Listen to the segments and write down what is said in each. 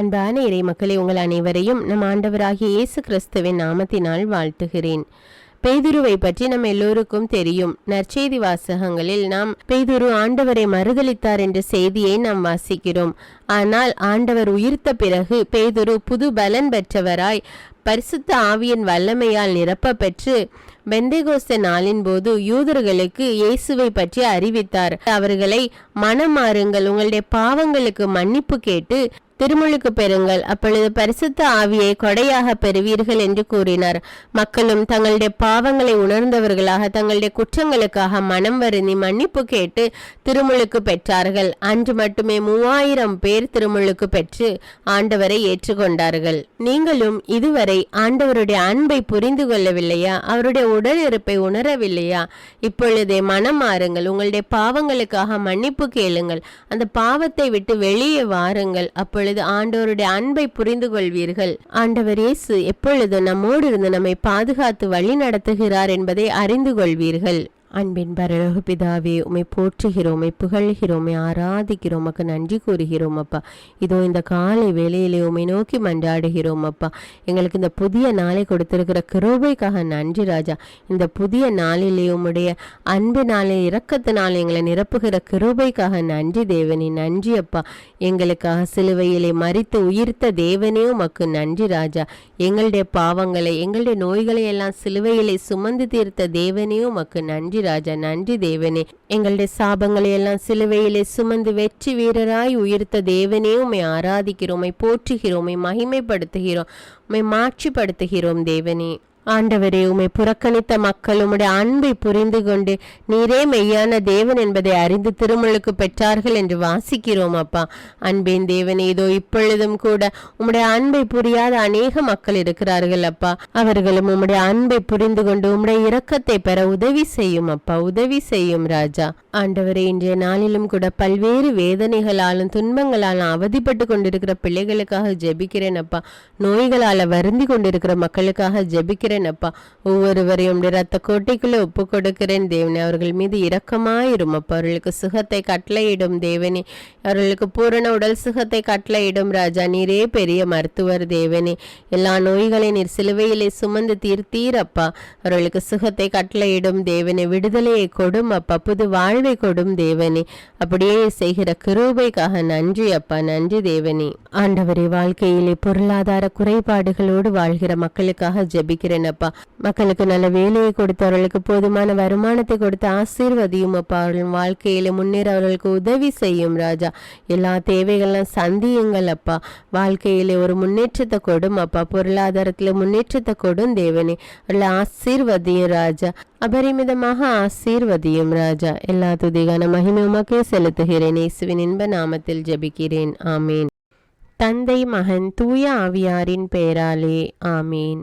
அன்பான இறை மக்களே உங்கள் அனைவரையும் நம் ஆண்டவராகிய இயேசு கிறிஸ்துவின் நாமத்தினால் வாழ்த்துகிறேன். பேதுருவை பற்றி நம் எல்லோருக்கும் தெரியும். நற்செய்தி வாசகங்களில் நாம் பேதுரு ஆண்டவரை மறுதளித்தார் என்ற செய்தியை நாம் வாசிக்கிறோம். ஆனால் ஆண்டவர் உயிர்த்த பிறகு பேதுரு புது பலன் பெற்றவராய் பரிசுத்த ஆவியின் வல்லமையால் நிரப்ப பெற்று பெந்தேகோஸ்த நாளின் போது யூதர்களுக்கு இயேசுவை பற்றி அறிவித்தார். அவர்களை மனம் மாறுங்கள் உங்களுடைய பாவங்களுக்கு மன்னிப்பு கேட்டு திருமுழுக்கு பெறுங்கள். அப்பொழுது பரிசுத்த ஆவியை கொடையாக பெறுவீர்கள் என்று கூறினார். மக்களும் தங்களுடைய பாவங்களை உணர்ந்தவர்களாக தங்களுடைய குற்றங்களுக்காக மனம் வருந்தி மன்னிப்பு கேட்டு திருமுழுக்கு பெற்றார்கள். அன்று மட்டுமே மூவாயிரம் பேர் திருமுழுக்கு பெற்று ஆண்டவரை ஏற்றுக்கொண்டார்கள். நீங்களும் இதுவரை ஆண்டவருடைய அன்பை புரிந்து கொள்ளவில்லையா? அவருடைய உடல் இருப்பை உணரவில்லையா? இப்பொழுதே மனம் மாறுங்கள். உங்களுடைய பாவங்களுக்காக மன்னிப்பு கேளுங்கள். அந்த பாவத்தை விட்டு வெளியே வாருங்கள். அப்பொழுது ஆண்டவருடைய அன்பை புரிந்து கொள்வீர்கள். ஆண்டவர் இயேசு எப்பொழுதும் நம்மோடு இருந்து நம்மை பாதுகாத்து வழி நடத்துகிறார் என்பதை அறிந்து கொள்வீர்கள். அன்பின் பரலோக பிதாவே உமை போற்றுகிறோமே புகழ்கிறோமே ஆராதிக்கிறோம் அக்கா நன்றி கூறுகிறோம் அப்பா. இதோ இந்த காலை வேலையிலே உமை நோக்கி மன்றாடுகிறோம் அப்பா. எங்களுக்கு இந்த புதிய நாளை கொடுத்திருக்கிற கிருபைக்காக நன்றி ராஜா. இந்த புதிய நாளிலே உம்முடைய அன்பு நாளை இரக்கத்தினால் எங்களை நிரப்புகிற கிருபைக்காக நன்றி தேவனே நன்றி அப்பா. எங்களுக்காக சிலுவையிலே மறித்து உயிர்த்த தேவனே உமக்கு நன்றி ராஜா. எங்களுடைய பாவங்களை எங்களுடைய நோய்களை எல்லாம் சிலுவையிலே சுமந்து தீர்த்த தேவனே உமக்கு நன்றி ராஜா நன்றி தேவனே. எங்களுடைய சாபங்களை எல்லாம் சிலுவையிலே சுமந்து வெற்றி வீரராய் உயிர்த்த தேவனே உமை ஆராதிக்கிறோம் உம்மை போற்றுகிறோம் உம்மை மகிமைப்படுத்துகிறோம் உமை மாட்சிப்படுத்துகிறோம் தேவனே. ஆண்டவரே உம்மை புறக்கணித்த மக்கள் உம்முடைய அன்பை புரிந்து கொண்டு நீரே மெய்யான தேவன் என்பதை அறிந்து திருமுழுக்கு பெற்றார்கள் என்று வாசிக்கிறோம் அப்பா. அன்பின் தேவனே இதோ இப்பொழுதும் கூட உம்முடைய அன்பை புரியாத அநேக மக்கள் இருக்கிறார்கள் அப்பா. அவர்களும் உம்முடைய அன்பை புரிந்து கொண்டு உம்முடைய இரக்கத்தை பெற உதவி செய்யும் அப்பா. உதவி செய்யும் ராஜா. ஆண்டவரே இன்றைய நாளிலும் கூட பல்வேறு வேதனைகளாலும் துன்பங்களாலும் அவதிப்பட்டு கொண்டிருக்கிற பிள்ளைகளுக்காக ஜெபிக்கிறேன் அப்பா. நோய்களால வருந்தி கொண்டிருக்கிற மக்களுக்காக ஜெபிக்கிறேன் அப்பா ஒவ்வொருவரையும் உடைய ரத்த கோட்டைக்குள்ள ஒப்பு கொடுக்கிறேன். தேவனே அவர்கள் மீது இரக்கமாயிரும் அப்பா அவர்களுக்கு சுகத்தை கட்டளையிடும் தேவனே. அவர்களுக்கு பூரண உடல் சுகத்தை கட்டளையிடும் ராஜா. நீரே பெரிய மருத்துவர் தேவனே. எல்லா நோய்களை நீர் சிலுவையிலே சுமந்து தீர்த்தீரப்பா. அவர்களுக்கு சுகத்தை கட்டளையிடும் தேவனே. விடுதலையை கொடும் அப்பா புது வாழ்வை கொடும் தேவனே. அப்படியே செய்கிற கிருபைக்காக நன்றி அப்பா நன்றி தேவனே. ஆண்டவரே வாழ்க்கையிலே பொருளாதார குறைபாடுகளோடு வாழ்கிற மக்களுக்காக ஜெபிக்கிறேன் அப்பா மக்களுக்கு நல்ல வேலையை கொடுத்து அவர்களுக்கு போதுமான வருமானத்தை கொடுத்து ஆசீர்வதியும் அப்பா. அவர்களின் வாழ்க்கையில முன்னேற அவர்களுக்கு உதவி செய்யும் ராஜா. எல்லா தேவைகள்லாம் சந்தியுங்கள் அப்பா. வாழ்க்கையில ஒரு முன்னேற்றத்தை கொடும் அப்பா. பொருளாதாரத்துல முன்னேற்றத்தை கொடும் தேவனே. அவர்களை ஆசீர்வதியும் ராஜா. அபரிமிதமாக ஆசீர்வதியும் ராஜா. எல்லா துதிகான மகிமை உமக்கே செலுத்துகிறேன். இயேசுவின் இன்ப நாமத்தில் ஜபிக்கிறேன். ஆமீன். தந்தை மகன் தூய ஆவியாரின் பெயராலே. ஆமீன்.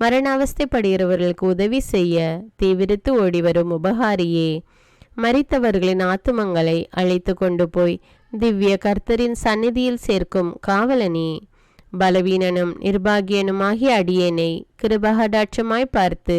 மரணாவஸ்தைப்படுகிறவர்களுக்கு உதவி செய்ய தீவிரித்து ஓடிவரும் உபகாரியே மறித்தவர்களின் ஆத்துமங்களை அழைத்து கொண்டு போய் திவ்ய கர்த்தரின் சந்நிதியில் சேர்க்கும் காவலனே பலவீனனும் நிர்பாகியனுமாகிய அடியேனை கிருபகடாட்சமாய் பார்த்து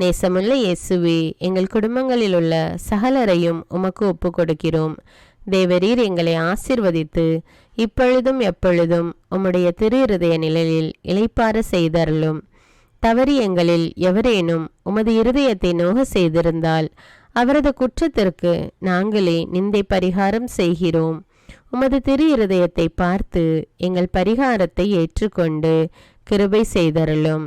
நேசமுள்ள இயேசுவே எங்கள் குடும்பங்களில் உள்ள சகலரையும் உமக்கு ஒப்பு கொடுக்கிறோம் தேவரீர் எங்களை ஆசிர்வதித்து இப்பொழுதும் எப்பொழுதும் உம்முடைய திரு இருதய நிழலில் இளைப்பார செய்தருளும். தவறி எங்களில் எவரேனும் உமது இருதயத்தை நோக செய்திருந்தால் அவரது குற்றத்திற்கு நாங்களே நிந்தை பரிகாரம் செய்கிறோம். உமது திரு இருதயத்தை பார்த்து எங்கள் பரிகாரத்தை ஏற்றுக்கொண்டு கிருபை செய்தருளும்.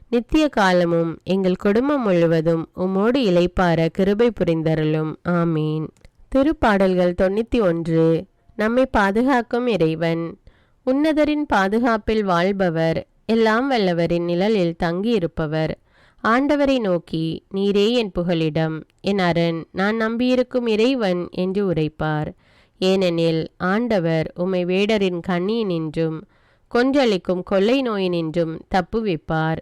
நித்திய காலமும் எங்கள் குடும்பம் முழுவதும் உம்மோடு இளைப்பார கிருபை புரிந்தருளும். ஆமீன். திருப்பாடல்கள் தொண்ணூற்றி ஒன்று நம்மை பாதுகாக்கும் இறைவன். உன்னதரின் பாதுகாப்பில் வாழ்பவர் எல்லாம் வல்லவரின் நிழலில் தங்கியிருப்பவர். ஆண்டவரை நோக்கி நீரே என் புகலிடம். என் அரண் நான் நம்பியிருக்கும் இறைவன் என்று உரைப்பார். ஏனெனில் ஆண்டவர் உம்மை வேடரின் கண்ணியினின்றும் கொன்றளிக்கும் கொள்ளை நோயினின்றும் தப்புவிப்பார்.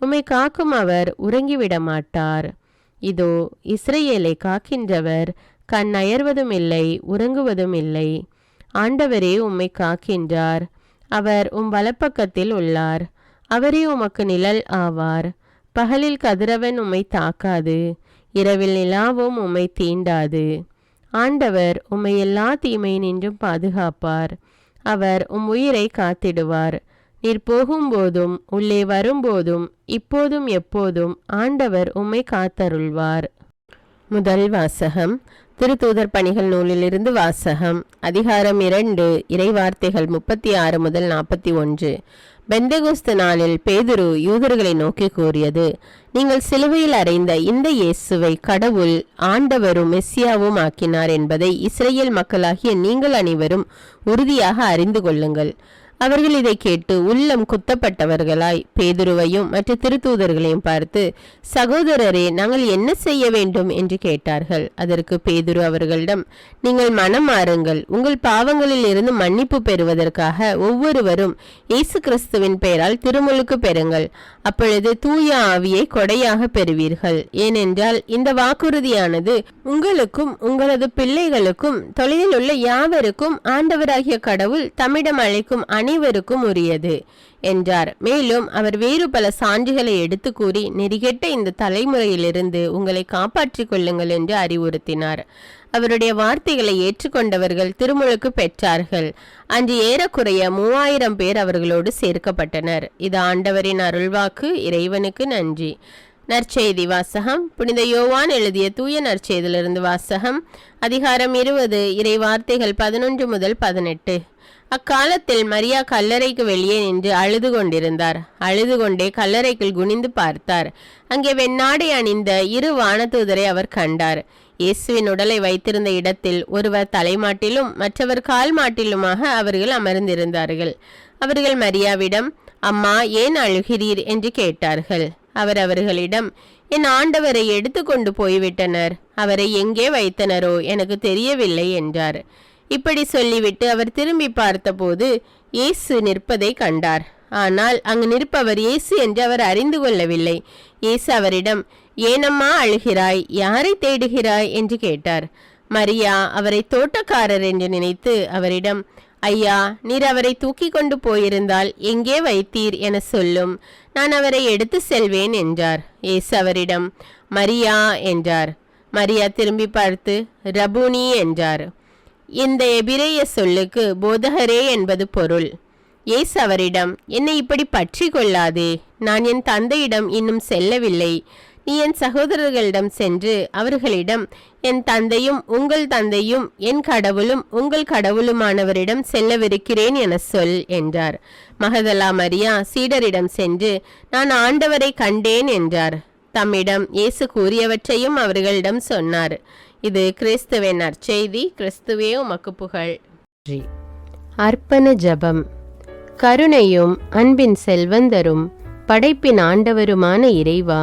உம்மை காக்கும் அவர் உறங்கிவிட மாட்டார் இதோ இஸ்ரேலை காக்கின்றவர் கண் அயர்வதும் இல்லை உறங்குவதும் இல்லை. ஆண்டவரே உம்மை காக்கின்றார். அவர் உம் வலப்பக்கத்தில் உள்ளார். அவரே உமக்கு நிழல் ஆவார். பகலில் கதிரவன் உம்மை தாக்காது. இரவில் நிலாவும் உம்மை தீண்டாது. ஆண்டவர் உம்மை எல்லா தீமையினின்றும் நின்றும் பாதுகாப்பார். அவர் உம் உயிரை காத்திடுவார். நீர் போகும்போதும் உள்ளே வரும்போதும் இப்போதும் எப்போதும் ஆண்டவர் உம்மை காத்தருள்வார். முதல் வாசகம் திருத்தூதர் பணிகள் நூலிலிருந்து வாசகம் அதிகாரம் இரண்டு இறைவார்த்தைகள் முப்பத்தி ஆறு முதல் நாற்பத்தி ஒன்று. பெந்தகோஸ்து நாளில் பேதுரு யூதர்களை நோக்கி கூறியது நீங்கள் சிலுவையில் அறைந்த இந்த இயேசுவை கடவுள் ஆண்டவரும் மெஸ்ஸியாவும் ஆக்கினார் என்பதை இஸ்ரேல் மக்களாகிய நீங்கள் அனைவரும் உறுதியாக அறிந்து கொள்ளுங்கள். அவர்கள் இதை கேட்டு உள்ளம் குத்தப்பட்டவர்களாய் பேதுருவையும் மற்ற திருத்தூதர்களையும் பார்த்து சகோதரரே நாங்கள் என்ன செய்ய வேண்டும்? என்று கேட்டார்கள். அதற்கு பேதுரு அவர்களிடம் நீங்கள் மனம் மாறுங்கள். உங்கள் பாவங்களில் இருந்து மன்னிப்பு பெறுவதற்காக ஒவ்வொருவரும் இயேசு கிறிஸ்துவின் பெயரால் திருமுழுக்கு பெறுங்கள். அப்பொழுது தூய ஆவியை கொடையாக பெறுவீர்கள். ஏனென்றால் இந்த வாக்குறுதியானது உங்களுக்கும் உங்களது பிள்ளைகளுக்கும் தொலைவில் உள்ள யாவருக்கும் ஆண்டவராகிய கடவுள் தம்மிடம் அழைக்கும் அனைவருக்கும் உரியது என்றார். மேலும் அவர் வேறு பல சான்றுகளை எடுத்து கூறி நெறிகெட்ட இந்த தலைமுறையிலிருந்து உங்களை காப்பாற்றிக் கொள்ளுங்கள் என்று அறிவுறுத்தினார். அவருடைய வார்த்தைகளை ஏற்றுக்கொண்டவர்கள் திருமுழுக்கு பெற்றார்கள். அன்று ஏறக்குறைய மூவாயிரம் பேர் அவர்களோடு சேர்க்கப்பட்டனர். இது ஆண்டவரின் அருள்வாக்கு இறைவனுக்கு நன்றி. நற்செய்தி வாசகம். புனித யோவான் எழுதிய தூய நற்செய்தியிலிருந்து வாசகம். அதிகாரம் இருபது இறை வார்த்தைகள் பதினொன்று முதல் பதினெட்டு. அக்காலத்தில் மரியா கல்லறைக்கு வெளியே நின்று அழுது கொண்டிருந்தார். அழுது கொண்டே கல்லறைக்குள் குனிந்து பார்த்தார். அங்கே வெண்ணாடை அணிந்த இரு வானதூதரை அவர் கண்டார். இயேசுவின் உடலை வைத்திருந்த இடத்தில் ஒருவர் தலைமாட்டிலும் மற்றவர் கால் மாட்டிலுமாக அவர்கள் அமர்ந்திருந்தார்கள். அவர்கள் மரியாவிடம் அம்மா ஏன் அழுகிறீர்? என்று கேட்டார்கள். அவர் அவர்களிடம் என் ஆண்டவரை எடுத்துக்கொண்டு போய்விட்டனர். அவரை எங்கே வைத்தனரோ எனக்கு தெரியவில்லை என்றார். இப்படி சொல்லிவிட்டு அவர் திரும்பி பார்த்தபோது இயேசு நிற்பதை கண்டார். ஆனால் அங்கு நிற்பவர் இயேசு என்று அவர் அறிந்து கொள்ளவில்லை. இயேசு அவரிடம் ஏனம்மா அழுகிறாய்? யாரை தேடுகிறாய்? என்று கேட்டார். மரியா அவரை தோட்டக்காரர் என்று நினைத்து அவரிடம் ஐயா நீர் அவரை தூக்கி கொண்டு போயிருந்தால் எங்கே வைத்தீர் என சொல்லும். நான் அவரை எடுத்து செல்வேன் என்றார். ஏசு அவரிடம் மரியா என்றார். மரியா திரும்பி பார்த்து ரபுனி என்றார். இந்த எபிரேய சொல்லுக்கு போதகரே என்பது பொருள். ஏசு அவரிடம் என்னை இப்படி பற்றி கொள்ளாதே. நான் என் தந்தையிடம் இன்னும் செல்லவில்லை. நீ என் சகோதரர்களிடம் சென்று அவர்களிடம் என் தந்தையும் உங்கள் தந்தையும் என் கடவுளும் உங்கள் கடவுளுமானவரிடம் செல்லவிருக்கிறேன் என சொல் என்றார். மகதலா மரியா சீடரிடம் சென்று நான் ஆண்டவரை கண்டேன் என்றார். தம்மிடம் இயேசு கூறியவற்றையும் அவர்களிடம் சொன்னார். இது கிறிஸ்துவின் நற்செய்தி. கிறிஸ்துவே உமக்கு புகழ். அர்ப்பண ஜபம். கருணையும் அன்பின் செல்வந்தரும் படைப்பின் ஆண்டவருமான இறைவா